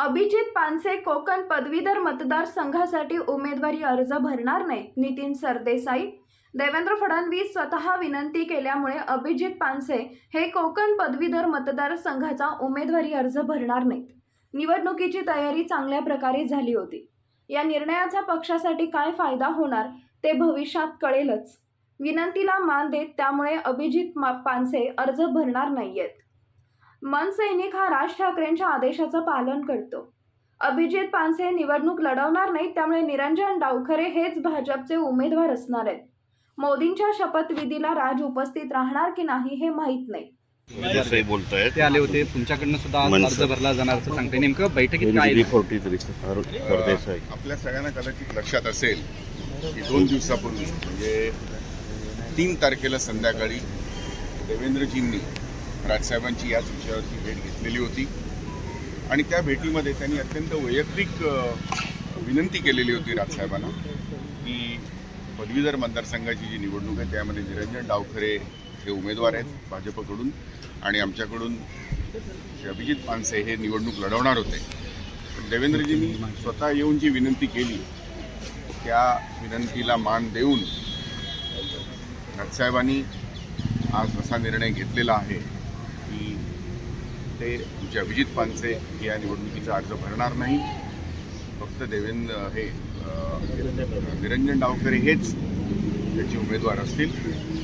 अभिजित पानसे कोकण पदवीधर मतदारसंघासाठी उमेदवारी अर्ज भरणार नाहीत नितीन सरदेसाई. देवेंद्र फडणवीस स्वतः विनंती केल्यामुळे अभिजित पानसे हे कोकण पदवीधर मतदारसंघाचा उमेदवारी अर्ज भरणार नाहीत. निवडणुकीची तयारी चांगल्या प्रकारे झाली होती. या निर्णयाचा पक्षासाठी काय फायदा होणार ते भविष्यात कळेलच. विनंतीला मान देत त्यामुळे अभिजित मा- पानसे अर्ज भरणार नाहीयेत. मनसैनिक हा राज ठाकरेंच्या आदेशाचं पालन करतो. अभिजित पानसे निवडणूक लढवणार नाहीत त्यामुळे निरंजन डावखरे हेच भाजपचे उमेदवार असणार आहेत. मोदींच्या शपथविधीला राज उपस्थित राहणार की नाही हे माहीत नाही. ते आले होते तुमच्याकडनं सुद्धा. अर्ज भरला जाणार असं सांगते नेमकं बैठकीत काय आपल्या सगळ्यांना कदाचित लक्षात असेल की दोन दिवसापूर्वी म्हणजे तीन तारखेला संध्याकाळी देवेंद्रजींनी राजसाहेबांची याच विषयावरची भेट घेतलेली होती. आणि त्या भेटीमध्ये त्यांनी अत्यंत वैयक्तिक विनंती केलेली होती राजसाहेबांना की पदवीधर मतदारसंघाची जी निवडणूक आहे त्यामध्ये निरंजन डावखरे हे उमेदवार आहेत भाजपकडून आणि आमच्याकडून श्री अभिजित पानसे हे निवडणूक लढवणार होते. देवेंद्रजींनी स्वतः येऊन जी विनंती केली त्या विनंतीला मान देऊन राजसाहेबांनी आज असा निर्णय घेतलेला आहे. ते आमचे अभिजित पानसे या निवडणुकीचा अर्ज भरणार नाही. फक्त देवेंद्र हे निरंजन डावकरे हेच त्याचे उमेदवार असतील.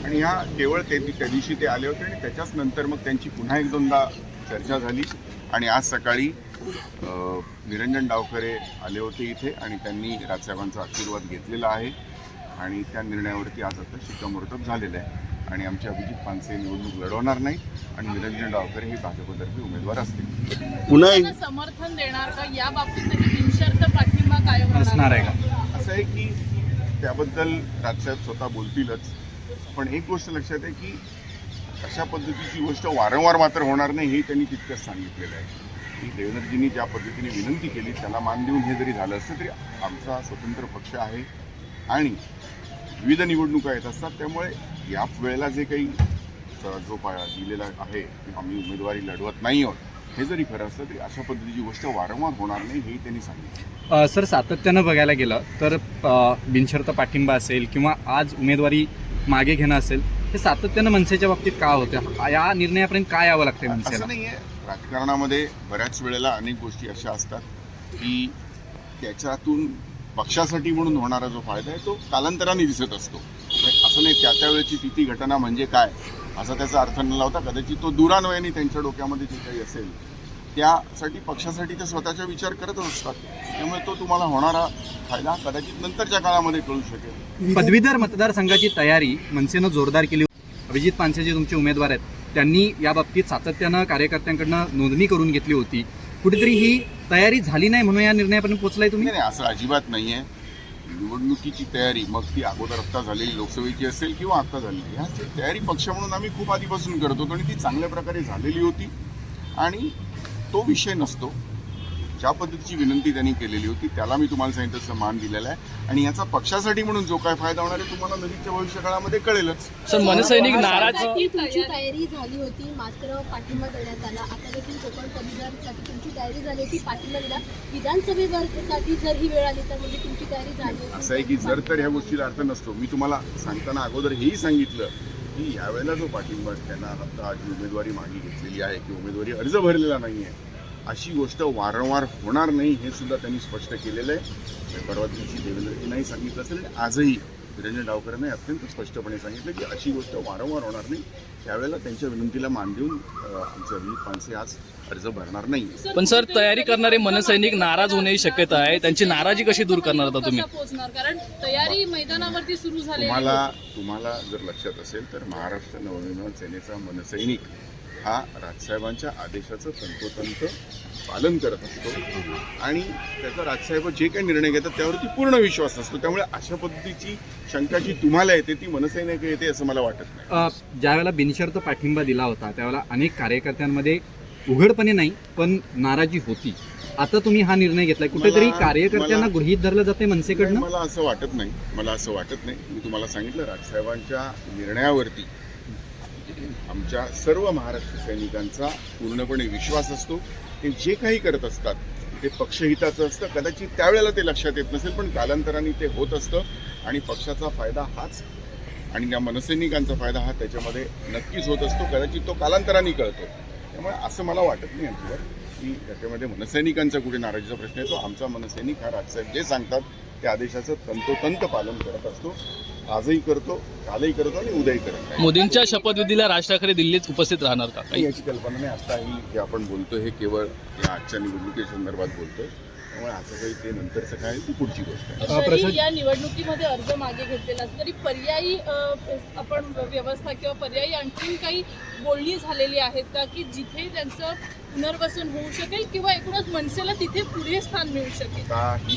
आणि ह्या केवळ ते त्या दिवशी ते आले होते आणि त्याच्याच नंतर मग त्यांची पुन्हा एक दोनदा चर्चा झाली. आणि आज सकाळी निरंजन डावकरे आले होते इथे आणि त्यांनी राजसाहेबांचा आशीर्वाद घेतलेला आहे. आणि त्या निर्णयावरती आज आता शिक्कामोर्तब झालेलं आहे. आणि आमचे अभिजित पानसे निवडणूक लढवणार नाही आणि निरंजन डावकरे हे भाजपतर्फे उमेदवार असतील. पुन्हा एक समर्थन देणार का? या बाबतीत बिनशर्त पाठिंबा कायम राहणार असणार आहे का? असं आहे की त्याबद्दल राजसाहेब स्वतः बोलतीलच पण एक गोष्ट लक्षात आहे की अशा पद्धतीची गोष्ट वारंवार मात्र होणार नाही हे त्यांनी तितकंच सांगितलेलं आहे. की देवेंद्रजींनी ज्या पद्धतीने विनंती केली त्याला मान देऊन हे जरी झालं असतं तरी आमचा स्वतंत्र पक्ष आहे आणि विविध निवडणुका येत असतात त्यामुळे या वेळेला जे काही जो पा दिलेला आहे की आम्ही उमेदवारी लढवत नाही आहोत हे जरी खरं असलं तरी अशा पद्धतीची गोष्ट वारंवार होणार नाही हेही त्यांनी सांगितलं. सर सातत्यानं बघायला गेलं तर बिनशर्त पाठिंबा असेल किंवा आज उमेदवारी मागे घेणं असेल हे सातत्यानं मनसेच्या बाबतीत का होतं? या निर्णयापर्यंत काय यावं लागतं मनसेला? असं नाहीये. राजकारणामध्ये बऱ्याच वेळेला अनेक गोष्टी अशा असतात की त्याच्यातून पक्षासाठी म्हणून होणारा जो फायदा आहे तो कालांतराने दिसत असतो. नाही त्या त्या वेळची ती ती घटना म्हणजे काय? असा त्याचा अर्थ न लावता कदाचित तो दुरान्वयाने त्यांच्या डोक्यामध्ये जे काही असेल त्यासाठी पक्षासाठी ते स्वतःचा विचार करतच असतात. त्यामुळे तो तुम्हाला होणारा फायदा कदाचित नंतरच्या काळामध्ये कळू शकेल. पदवीधर मतदारसंघाची तयारी मनसेनं जोरदार केली होती. अभिजित पानसे जे तुमचे उमेदवार आहेत त्यांनी या बाबतीत सातत्यानं कार्यकर्त्यांकडनं नोंदणी करून घेतली होती. कुठेतरी ही तयारी झाली नाही म्हणून या निर्णयापर्यंत पोहोचलाय तुम्ही? नाही नाही असं अजिबात नाही आहे निवडणुकीची तयारी मग ती अगोदर आत्ता झालेली लोकसभेची असेल किंवा आत्ता झालेली ह्याची तयारी पक्ष म्हणून आम्ही खूप आधीपासून करत होतो आणि ती चांगल्या प्रकारे झालेली होती. आणि तो विषय नसतो. ज्या पद्धतीची विनंती त्यांनी केलेली होती त्याला मी तुम्हाला सांगितलं तसं मान दिलेला आहे. आणि याचा पक्षासाठी म्हणून जो काय फायदा होणार आहे तुम्हाला नजीकच्या भविष्यकाळामध्ये कळेलच. सर मनसैनिक नाराज तुमची तयारी झाली होती मात्र पाठिंबा देण्यात आला. आता देखील कोकण पदवीधरसाठी तुमची तयारी झाली होती पाठिंबा दिला. विधानसभेसाठी जर ही वेळ आली तर म्हणजे तुमची तयारी झाली असं आहे की जर तर ह्या गोष्टीला अर्थ नसतो. मी तुम्हाला सांगताना अगोदर हेही सांगितलं की यावेळेला जो पाठिंबा त्यांना आता जी उमेदवारी मागे घेतलेली आहे की उमेदवारी अर्ज भरलेला नाही आहे अशी गोष्ट वारंवार होणार नाही हे सुद्धा त्यांनी स्पष्ट केलेलं आहे. परवा दिवशी देवेंद्रजींनाही सांगितलं असेल आणि आजही निरंजन डावकरांनी अत्यंत स्पष्टपणे सांगितलं की अशी गोष्ट वारंवार होणार नाही. त्यावेळेला त्यांच्या विनंतीला मान देऊन आमचे अभिजित पानसे आज अर्ज भरणार नाही. पण सर तयारी करणारे मनसैनिक नाराज होण्याची शक्यता आहे. त्यांची नाराजी कशी दूर करणार आता तुम्ही? कारण तयारी मैदानावरती सुरू झाली तुम्हाला तुम्हाला जर लक्षात असेल तर महाराष्ट्र नवनिर्माण सेनेचा मनसैनिक हा राजसाहेबांच्या आदेशाचं तंतोतंत पालन करत असतो. आणि त्याचा राजसाहेब जे काही निर्णय घेतात त्यावरती पूर्ण विश्वास असतो त्यामुळे अशा पद्धतीची शंका जी तुम्हाला येते ती मनसैनिक येते असं मला वाटत नाही. ज्यावेळेला बिनशर्त पाठिंबा दिला होता त्यावेळेला अनेक कार्यकर्त्यांमध्ये उघडपणे नाही पण नाराजी होती. आता तुम्ही हा निर्णय घेतलाय. कुठेतरी कार्यकर्त्यांना गृहीत धरलं जाते मनसेकडनं? मला असं वाटत नाही. मला असं वाटत नाही. मी तुम्हाला सांगितलं राजसाहेबांच्या निर्णयावरती आमच्या सर्व महाराष्ट्र सैनिकांचा पूर्णपणे विश्वास असतो. ते जे काही करत असतात ते पक्षहिताचं असतं. कदाचित त्यावेळेला ते लक्षात येत नसेल पण कालांतराने ते होत असतं आणि पक्षाचा फायदा हाच आणि या मनसैनिकांचा फायदा हा त्याच्यामध्ये नक्कीच होत असतो. कदाचित तो कालांतराने कळतो. त्यामुळे असं मला वाटत नाही आमच्यावर की त्याच्यामध्ये मनसैनिकांचा कुठे नाराजीचा प्रश्न येतो. आमचा मनसैनिक हा राजसाहेब जे सांगतात त्या आदेशाचं तंतोतंत पालन करत असतो. आजही करतो कालही करतो आणि उद्याही करत मोदींच्या शपथविधीला राज ठाकरे दिल्लीत उपस्थित राहणार का काही? याची कल्पना नाही. आता ही जे आपण बोलतोय हे केवळ या आजच्या निवडणुकीसंदर्भात बोलतोय. त्यामुळे असं काही ते नंतरचं काय ती पुढची गोष्ट या निवडणुकीमध्ये अर्ज मागे घेतलेला असला तरी पर्यायी आपण व्यवस्था किंवा पर्यायी आणखीन काही बोलणी झालेली आहेत का? की जिथे त्यांचं पुनर्वसन होऊ शकेल किंवा एकूणच मनसेला तिथे पुढे स्थान मिळू शकेल? काही